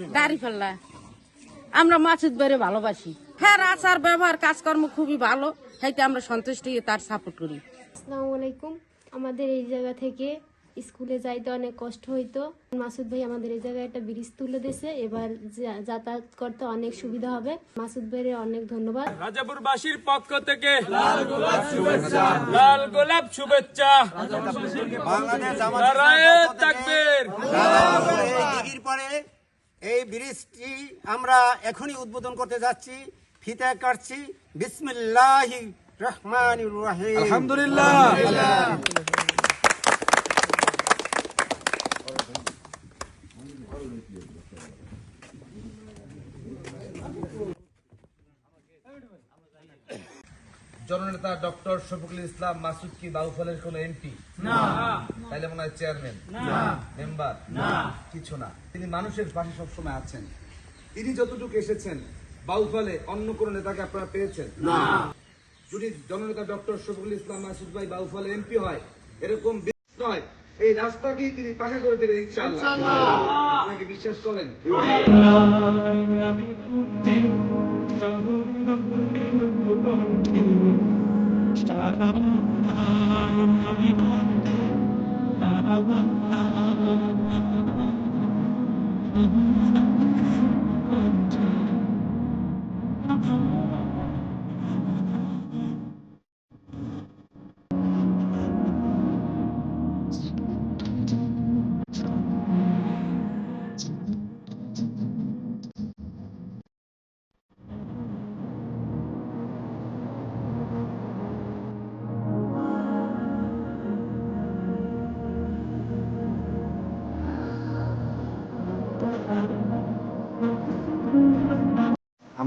দাড়ি ফেললা। আমরা মাসুদ ভাইরে ভালোবাসি। হ্যাঁ আচার ব্যবহার কাজকর্ম খুবই ভালো। সেইতে আমরা সন্তুষ্ট হয়ে তার সাপোর্ট করি। আসসালামু আলাইকুম। আমাদের এই জায়গা থেকে স্কুলে যাইতে অনেক কষ্ট হইতো। মাসুদ ভাই আমাদের এই জায়গায় একটা ব্রিজ তুলে দিয়েছে। এবার যা- যাতায়াত করতে অনেক সুবিধা হবে। মাসুদ ভাইয়ের অনেক ধন্যবাদ। রাজাপুরবাসীর পক্ষ থেকে লাল গোলাপ শুভেচ্ছা। লাল গোলাপ শুভেচ্ছা। বাংলাদেশ নারায়ণ তাকবীর পরে এই ব্রিজটি আমরা এখনই উদ্বোধন করতে যাচ্ছি। ফিতে কাটছি। বিসমিল্লাহি রহমান রহিম। আলহামদুলিল্লাহ। জননেতা ডক্টর শফিকুল ইসলাম মাসুদ কি বাউফলের কোন এমপি? না। তাইলে মনে হয় চেয়ারম্যান। না। মেম্বার? না। কিছু না। তিনি মানুষের পাশে সবসময় আছেন। তিনি যতটুকু এসেছেন বাউফলে অন্য কোন নেতাকে আপনারা পেয়েছেন? না। যদি জননেতা ডক্টর শফিকুল ইসলাম মাসুদ ভাই বাউফলে এমপি হয় এরকম নয় এই রাস্তাকেই তিনি পাশে করে দেবেন ইনশাআল্লাহ। আপনাকে বিশ্বাস করেন? Thank you.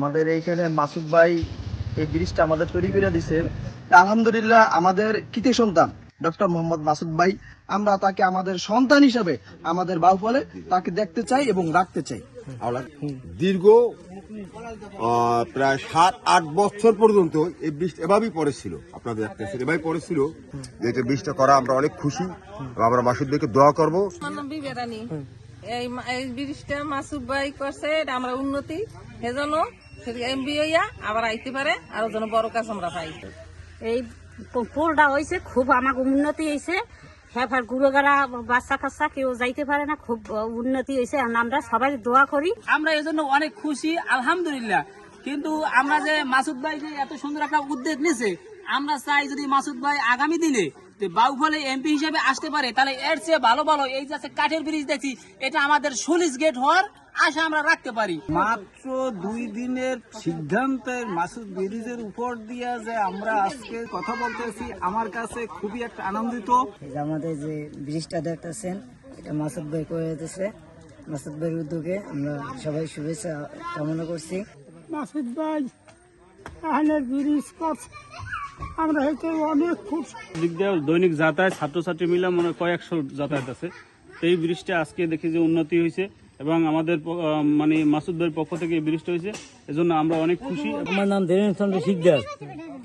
আমাদের এইখানে মাসুদ ভাই এই ব্রিজটা আমাদের তৈরি করে দিছে। আলহামদুলিল্লাহ আমাদের কৃতি সন্তান ডক্টর মোহাম্মদ মাসুদ ভাই আমরা তাকে আমাদের সন্তান হিসেবে আমাদের বাহুফলে তাকে দেখতে চাই এবং রাখতে চাই। দীর্ঘ প্রায় সাত আট বছর পর্যন্ত এই বৃষ্টি এভাবেই পড়েছিল। আপনারা দেখতেছেন এভাবেই পড়েছিল যে এটা বৃষ্টি করা আমরা অনেক খুশি। আমরা মাসুদ ভাইকে দোয়া করব। এই ব্রিজটা মাসুদ ভাই করছে এটা আমরা উন্নতি। সেজন্য এমবি হইয়া আবার আইতে পারে আরও যেন বড় কাজ আমরা পাই। এই পোলটা হয়েছে খুব আমাকে উন্নতি হয়েছে হ্যাঁ গুড়োগাড়া বাচ্চা কাচ্চা কেউ যাইতে পারে না খুব উন্নতি হয়েছে আর আমরা সবাই দোয়া করি। আমরা এই জন্য অনেক খুশি আলহামদুলিল্লাহ। কিন্তু আমরা যে মাসুদ ভাই যে এত সুন্দর একটা উদ্যোগ নিয়েছে আমরা চাই যদি মাসুদ ভাই আগামী দিনে বাউফলে এমপি হিসেবে আসতে পারে তাহলে এর চেয়ে ভালো ভালো এই যে কাঠের ব্রিজ দেখছি এটা আমাদের সুলিশ গেট হওয়ার আশা আমরা রাখতে পারি। মাত্র দুই দিনের সিদ্ধান্তের মাসুদ ব্রিজের উপর দিয়া যে আমরা আজকে কথা বলতেছি আমার কাছে খুবই একটা আনন্দিত। যে আমাদের যে ব্রিজটা দেখতেছেন এটা মাসুদ ভাই করে দিতেছে মাসুদ ভাইয়ের উদ্যোগে আমরা সবাই শুভেচ্ছা কামনা করছি। মাসুদ ভাই আহনের ব্রিজ আমরা হয়তো অনেক খুব দিক দিয়ে দৈনিক যাতায়াত ছাত্রছাত্রী মিলে মনে হয় কয়েকশো যাতায়াত আছে। এই ব্রিজটা আজকে দেখি যে উন্নতি হয়েছে এবং আমাদের মানে মাসুদ ভাইয়ের পক্ষ থেকে এই ব্রিজটা হয়েছে এজন্য আমরা অনেক খুশি। আমার নাম দেবেন্দ্র চন্দ্র শিকদার।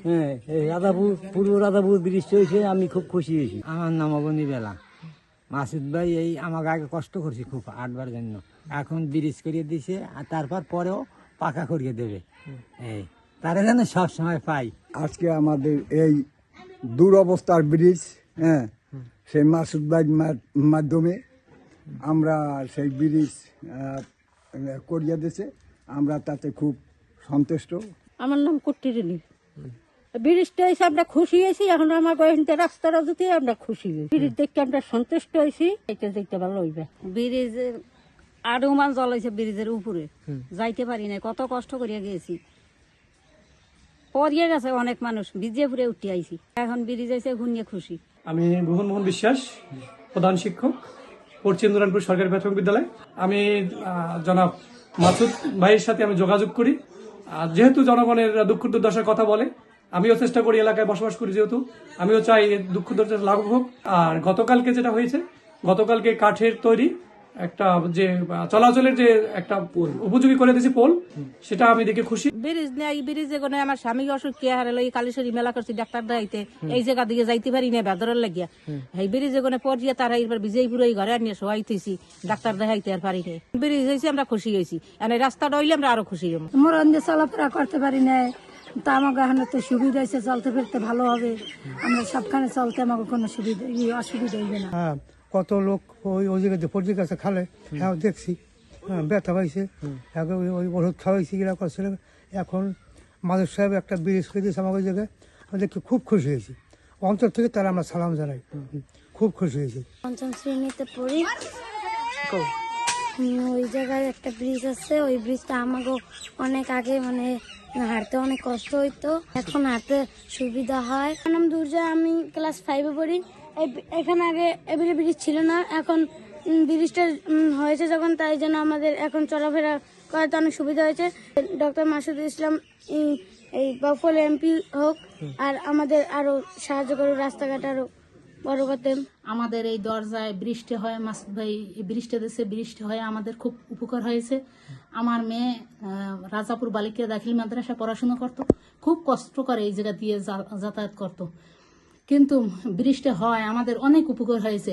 হ্যাঁ এই রাধাপুর পূর্ব রাধাপুর ব্রিজটা হয়েছে আমি খুব খুশি হয়েছি। আমার নাম অবনী বেলা। মাসুদ ভাই এই আমাকে আগে কষ্ট করছি খুব আটবার জন্য। এখন ব্রিজ করিয়ে দিছে আর তারপর পরেও পাকা করিয়ে দেবে। এই। তারা যেন সব সময় পাই। আজকে আমাদের এই দুরবস্থার ব্রিজ হ্যাঁ সেই মাসুদ মা- মাধ্যমে আমরা সেই ব্রিজ করিয়া দিয়েছে। আমরা তাতে খুব সন্তুষ্ট। আমার নাম কুট্টিরিলি ব্রিজটা এসে আমরা খুশি হয়েছি। এখন আমার বয়সটা রাস্তাটা যদি আমরা খুশি হয়েছি। ব্রিজ দেখতে আমরা সন্তুষ্ট হয়েছি। এটা দেখতে ভালো হইবে। ব্রিজ আরও মান জল হয়েছে ব্রিজের উপরে। যাইতে পারি না কত কষ্ট করিয়া গিয়েছি। পরিয়ে গেছে অনেক মানুষ। ব্রিজে ফুরে উঠে আইছি। এখন ব্রিজ এসে ঘুরিয়ে খুশি। আমি মোহন মোহন বিশ্বাস, প্রধান শিক্ষক, পশ্চিম দুরানপুর সরকারি প্রাথমিক বিদ্যালয়। আমি জনাব মাসুদ ভাইয়ের সাথে আমি যোগাযোগ করি। যেহেতু জনগণের দুঃখ দুর্দশার কথা বলে, আমিও চেষ্টা করি এলাকায় বসবাস করি যেহেতু, আমিও চাই দুঃখ দুর্দশা লাঘব হোক। আর গতকালকে যেটা হয়েছে, গতকালকে কাঠের তৈরি একটা যে চলাচলের যে একটা উপযোগী করে দিয়েছে পোল সেটা আমি দেখে খুশি। ব্রিজ নেই ব্রিজে কোনো আমার স্বামী অসুখ কে হারে লই কালীশ্বরী মেলা করছি ডাক্তার দেখাইতে। এই জায়গা দিকে যাইতে পারি না বেদরের লাগিয়া। এই ব্রিজে কোনো পড়িয়ে তারা এবার বিজয় পুরো এই ঘরে আনিয়ে শোয়াইতেছি ডাক্তার দেখাইতে আর পারি না। ব্রিজ হয়েছে আমরা খুশি হয়েছি আর এই রাস্তাটা হইলে আমরা আরও খুশি হব আমরা অন্য চলাফেরা করতে পারি না। তা আমাকে এখানে তো সুবিধা হয়েছে চলতে ফিরতে ভালো হবে। আমরা সবখানে চলতে আমাকে কোনো সুবিধা অসুবিধা হইবে না। হ্যাঁ কত লোক ওই ওই জায়গাতে পড়ে গেছে খালে। হ্যাঁ দেখছি। হ্যাঁ ব্যথা পাইছে। আগে ওই ওই ওষুধ খাওয়াইছি এরা করছিল। এখন মাদুর সাহেব একটা ব্রিজ করে দিয়েছে আমাকে ওই জায়গায়। আমি দেখে খুব খুশি হয়েছি। অন্তর থেকে তারা আমরা সালাম জানাই। খুব খুশি হয়েছি। পঞ্চম শ্রেণীতে পড়ি। ওই জায়গায় একটা ব্রিজ আছে। ওই ব্রিজটা আমাকে অনেক আগে মানে হাঁটতে অনেক কষ্ট হইতো। এখন হাঁটতে সুবিধা হয়। আমার নাম দুর্জয় আমি ক্লাস ফাইভে পড়ি। এখানে আগে এবারে ব্রিজ ছিল না। এখন ব্রিজটা হয়েছে যখন, তাই জন্য আমাদের এখন চলাফেরা করাতে অনেক সুবিধা হয়েছে। ডক্টর মাসুদুল ইসলাম এই বাফল এমপি হোক, আর আমাদের আরও সাহায্য করুক, রাস্তাঘাট আরও বড় করতে। আমাদের এই দরজায় বৃষ্টি হয়, মাসুদ ভাই বৃষ্টি দেশে বৃষ্টি হয়, আমাদের খুব উপকার হয়েছে। আমার মেয়ে রাজাপুর বালিকা দাখিল মাদ্রাসা পড়াশোনা করত, খুব কষ্ট করে এই জায়গা দিয়ে যাতায়াত করত। কিন্তু বৃষ্টি হয় আমাদের অনেক উপকার হয়েছে।